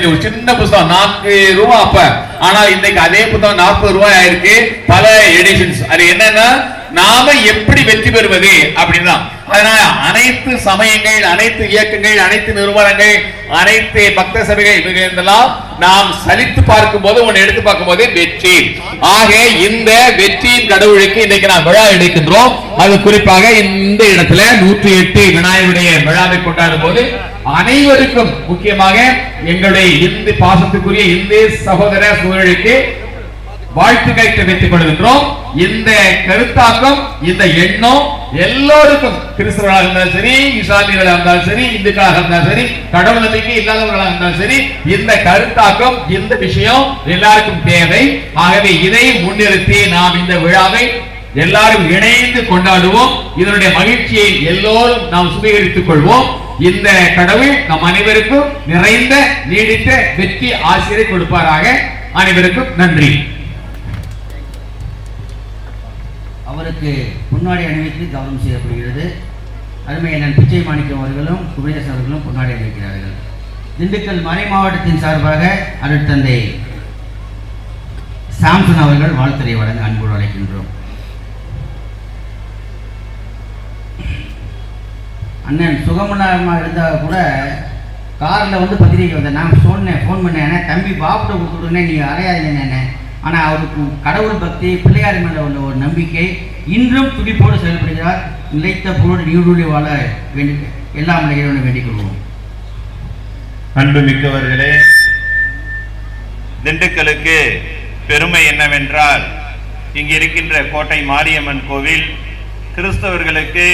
அப்படின்னு ஒரு சின்ன புத்தகம் நான்கு ரூபா அப்ப. ஆனா இன்னைக்கு அதே புத்தகம் நாற்பது ரூபாய் ஆயிருக்கு. பல எடிஷன்ஸ் அது என்னன்னா நாம எப்படி வெற்றி பெறுவது அப்படின்னா அதனால அனைத்து சமயங்கள் அனைத்து இயக்கங்கள் அனைத்து நிறுவனங்கள் அனைத்து பக்த சபைகள் இவைகளெல்லாம் நாம் சலித்து பார்க்கும் போது ஒன்று எடுத்து பார்க்கும் போது வெற்றி. ஆக இந்த வெற்றியின் கடவுளுக்கு இன்னைக்கு நாம் விழா எடுக்கின்றோம். அது குறிப்பாக இந்த இடத்துல நூற்றி எட்டு விநாயகருடைய விழாவை கொண்டாடும் போது அனைவருக்கும் முக்கியமாக எங்களுடைய இந்து பாசத்துக்குரிய இந்து சகோதர சூழலுக்கு வாழ்த்துக்களை தெரிவித்துக் கொள்கின்றோம். இந்த கருத்தாக்கம் இந்த எண்ணம் எல்லோருக்கும் கிறிஸ்தவர்களாக இருந்தாலும் சரி இஸ்லாமியர்களாக இருந்தாலும் சரி இந்துக்களாக இருந்தாலும் சரி கடவுள் நம்பிக்கை இல்லாதவர்களாக இருந்தாலும் சரி இந்த கருத்தாக்கம் இந்த விஷயம் எல்லாருக்கும் தேவை. ஆகவே இதை முன்னிறுத்தி நாம் இந்த விழாவை எல்லாரும் இணைந்து கொண்டாடுவோம். இதனுடைய மகிழ்ச்சியை எல்லோரும் நாம் சுவீகரித்துக் கொள்வோம். இந்த கடவுள் நம் அனைவருக்கும் நிறைந்த நீடித்த வெற்றி ஆசிரியர் கொடுப்பாராக. அனைவருக்கும் நன்றி. அவருக்கு முன்னாடி அணிவித்து கவனம் செய்யப்படுகிறது அருமை அண்ணன் பிச்சை மாணிக்கம் அவர்களும் குமரேசன் அவர்களும் முன்னாடி அணிவிக்கிறார்கள். திண்டுக்கல் மறை மாவட்டத்தின் சார்பாக அருட்தந்தை சாம்சன் அவர்கள் வாழ்த்துறை வழங்க அன்போடு அழைக்கின்றோம். அண்ணன் சுகமனமாக இருந்தால் கூட காரில் வந்து பத்திரிக்கை வந்தேன். நான் சொன்னேன் ஃபோன் பண்ணேன். தம்பி பாப்பிட்ட கொடுத்துருனே நீ அறையாதீங்க என்ன ஆனால் அவருக்கு கடவுள் பக்தி பிள்ளையார் மேலே உள்ள ஒரு நம்பிக்கை இன்றும் துடிப்போடு செயல்படுகிறார். நிலைத்த பொருள் நீடுழி வாழ வேண்டி எல்லாம் இறைவனை வேண்டிக் கொள்வோம். அன்பு மிக்கவர்களே திண்டுக்கலுக்கு பெருமை என்னவென்றால் இங்கு இருக்கின்ற கோட்டை மாரியம்மன் கோவில் கிறிஸ்தவர்களுக்கு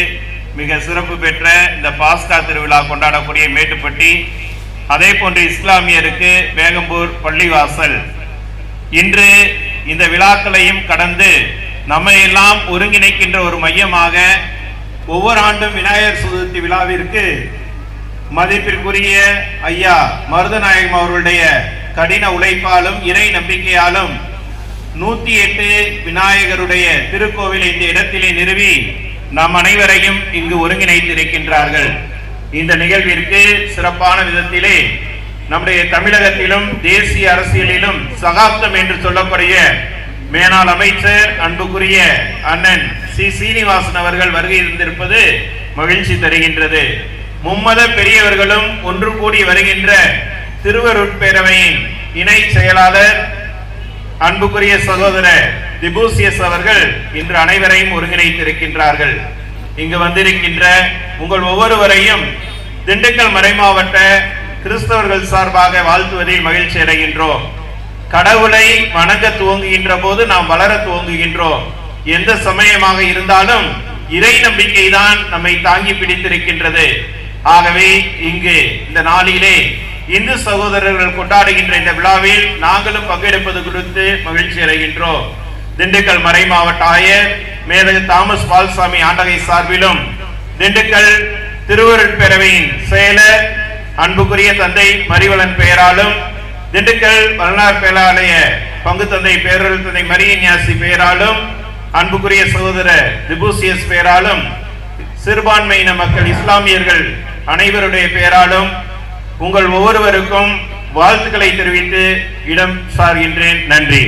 மிக சிறப்பு பெற்ற இந்த பாஸ்கா திருவிழா கொண்டாடக்கூடிய மேட்டுப்பட்டி அதே போன்று இஸ்லாமியருக்கு வேகம்பூர் பள்ளிவாசல் இன்று இந்த விழாக்களையும் கடந்து நம்மை எல்லாம் ஒருங்கிணைக்கின்ற ஒரு மையமாக ஒவ்வொரு ஆண்டும் விநாயகர் சதுர்த்தி விழாவிற்கு மதிப்பிற்குரிய ஐயா மருதநாயகம் அவர்களுடைய கடின உழைப்பாலும் இறை நம்பிக்கையாலும் நூத்தி எட்டு விநாயகருடைய திருக்கோவில் இந்த இடத்திலே நிறுவி நம் அனைவரையும் இங்கு ஒருங்கிணைத்திருக்கின்றார்கள். இந்த நிகழ்விற்கு சிறப்பான விதத்திலே நம்முடைய தமிழகத்திலும் தேசிய அரசியலிலும் சகாப்தம் என்று சொல்லக்கூடிய மேனாள் அமைச்சர் அன்புக்குரிய அண்ணன் சி. சீனிவாசன் அவர்கள் வருகை இருந்திருப்பது மகிழ்ச்சி தருகின்றது. மும்மத பெரியவர்களும் ஒன்று கூடி வருகின்ற திருவருட்பேரவையின் இணை செயலாளர் அன்புக்குரிய சகோதரர் திபூசியஸ் அவர்கள் இன்று அனைவரையும் ஒருங்கிணைத்திருக்கின்றார்கள். இங்கு வந்திருக்கின்ற உங்கள் ஒவ்வொருவரையும் திண்டுக்கல் மறைமாவட்ட கிறிஸ்தவர்கள் சார்பாக வாழ்த்துவதில் மகிழ்ச்சி அடைகின்றோம். கடவுளை வணங்க துவங்குகின்ற போது நாம் வளர துவங்குகின்றோம். எந்த சமயமாக இருந்தாலும் இறை நம்பிக்கை தான் நம்மை தாங்கி பிடித்திருக்கின்றது. ஆகவே இங்கு இந்த நாளிலே இந்து சகோதரர்கள் கொண்டாடுகின்ற இந்த விழாவில் நாங்களும் பங்கெடுப்பது குறித்து மகிழ்ச்சி அடைகின்றோம். திண்டுக்கல் மறை மாவட்ட ஆயர் மேதகு தாமஸ் பால்சாமி ஆண்டகை சார்பிலும் திண்டுக்கல் திருவருட்பேரவையின் செயலர் அன்புக்குரிய தந்தை மறிவளன் பெயராலும் திண்டுக்கல் வரலாறு பேராலய பங்கு தந்தை பேரல் தந்தை மரியன்யாசி பெயராலும் அன்புக்குரிய சகோதரர் திபூசியஸ் பெயராலும் சிறுபான்மையின மக்கள் இஸ்லாமியர்கள் அனைவருடைய பெயராலும் உங்கள் ஒவ்வொருவருக்கும் வாழ்த்துக்களை தெரிவித்து இடம் சார்கின்றேன். நன்றி.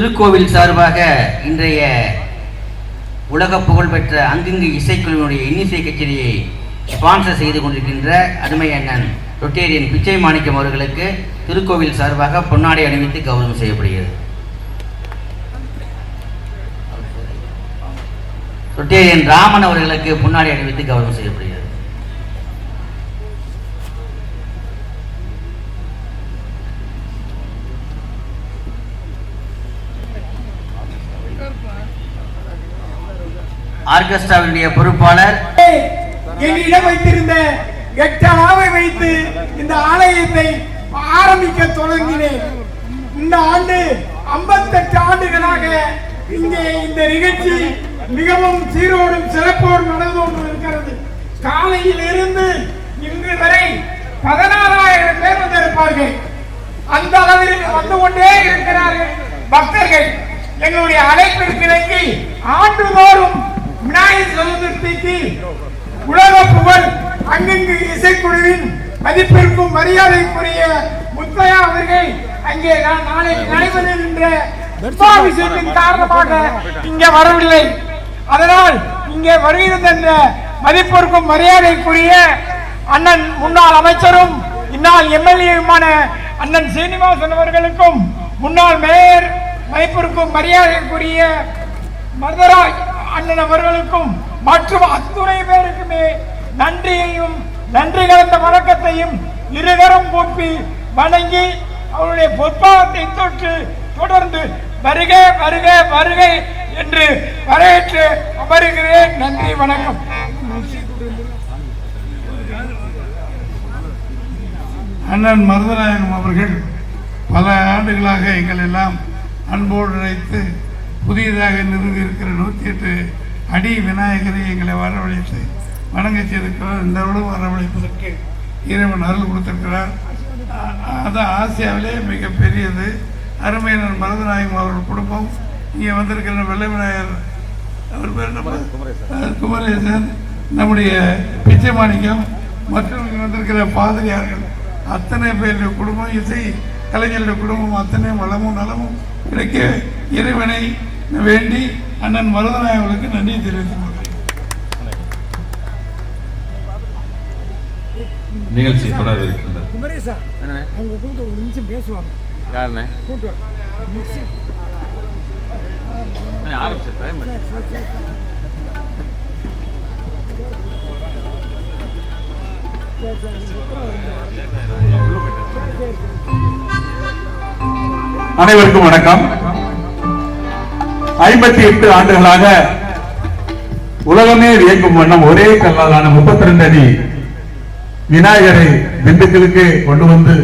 திருக்கோவில் சார்பாக இன்றைய உலக புகழ்பெற்ற அங்கிங்கு இசைக்குழுவினுடைய இன்னிசை கச்சேரியை ஸ்பான்சர் செய்து கொண்டிருக்கின்ற அருமை அண்ணன் ரொட்டேரியன் பிச்சை மாணிக்கம் அவர்களுக்கு திருக்கோவில் சார்பாக பொன்னாடை அணிவித்து கௌரவம் செய்யப்படுகிறது. ரொட்டேரியன் ராமன் அவர்களுக்கு பொன்னாடை அணிவித்து கௌரவம் செய்யப்படுகிறது. ஆர்கெஸ்ட்ராவினுடைய பொறுப்பாளர் என்னிடம் வைத்திருந்த எட்டனாவை வைத்து இந்த ஆலயத்தை ஆரம்பிக்க தொடங்கினேன். இந்த ஆண்டு 58 ஆண்டுகளாக இங்கே இந்த நிகழ்ச்சி மிகவும் சீரோடும் சிறப்போடும் நடந்து கொண்டிருக்கிறது. காலையில் இருந்து இன்று வரை பதினாறாயிரம் பேர் வந்திருப்பார்கள். அந்த அளவிற்கு வந்து கொண்டே இருக்கிறார்கள். பக்தர்கள் எங்களுடைய அழைப்பிற்கு இணங்கி ஆண்டுதோறும் விநாயகர் சதுர்த்திக்கு உலக புகழ் அங்கங்கு இசைக்குழுவின் மதிப்பிற்கும் மரியாதைக்குரிய முத்தையா அவர்கள் அங்கே நான் நாளை நடைபெறுகின்ற விஷயத்தின் காரணமாக இங்கே வரவில்லை. அதனால் இங்கே வருகிற இந்த மதிப்பிற்கும் மரியாதைக்குரிய அண்ணன் முன்னாள் அமைச்சரும் இந்நாள் எம்எல்ஏவுமான அண்ணன் சீனிவாசன் அவர்களுக்கும் முன்னாள் மேயர் மதிப்பிற்கும் மரியாதைக்குரிய மருதராஜ் அண்ணன் அவர்களுக்கும் மற்றும் அத்துணை பேருக்குமே நன்றியையும் நன்றி கலந்த வணக்கத்தையும் இருகரம் கூப்பி வணங்கி அவருடைய பொற்பாதத்தை தொற்று தொடர்ந்து வருக வருக வருக என்று வரவேற்று அமருகிறேன். நன்றி வணக்கம். அண்ணன் மருதநாயகம் அவர்கள் பல ஆண்டுகளாக எங்கள் எல்லாம் அன்போடு அழைத்து புதியதாக நிறுவியிருக்கிற நூற்றி எட்டு அடி விநாயகரை எங்களை வரவழைத்து வணங்க செய்திருக்கிறார். இந்த வருடம் வரவழைப்பதற்கு இறைவன் அருள் கொடுத்திருக்கிறார். அது ஆசியாவிலே மிக பெரியது அருமையினர் மருதநாயகம் அவர்கள் குடும்பம். இங்கே வந்திருக்கிற வெள்ளை விநாயகர் அவர் பேர் அஹ் குமரேசன். நம்முடைய பிச்சை மாணிக்கம் மற்றும் இங்க வந்திருக்கிற பாதிரியார்கள். அத்தனை பேருடைய குடும்பம் இசை கலைஞருடைய குடும்பம் அத்தனை வளமும் நலமும் கிடைக்க இறைவனை வேண்டி அண்ணன் மருதநாயகர்களுக்கு நன்றி தெரிவித்துக் கொள்கிறேன். நிகழ்ச்சி தொடர இருக்கின்றது. குமரேசா அவங்க கூட்டு ஒரு நிமிஷம் பேசுவாங்க. யாருண்ணே? கூட்டு ஆரம்பிச்சு டைம் அனைவருக்கும் வணக்கம். ஐம்பத்தி எட்டு ஆண்டுகளாக உலகமே வியக்கும் வண்ணம் ஒரே கல்லாலான முப்பத்தி ரெண்டு அடி விநாயகரை திண்டுக்கலுக்கு கொண்டு வந்து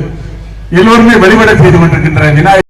எல்லோருமே வழிபட செய்து கொண்டிருக்கின்ற விநாயகர்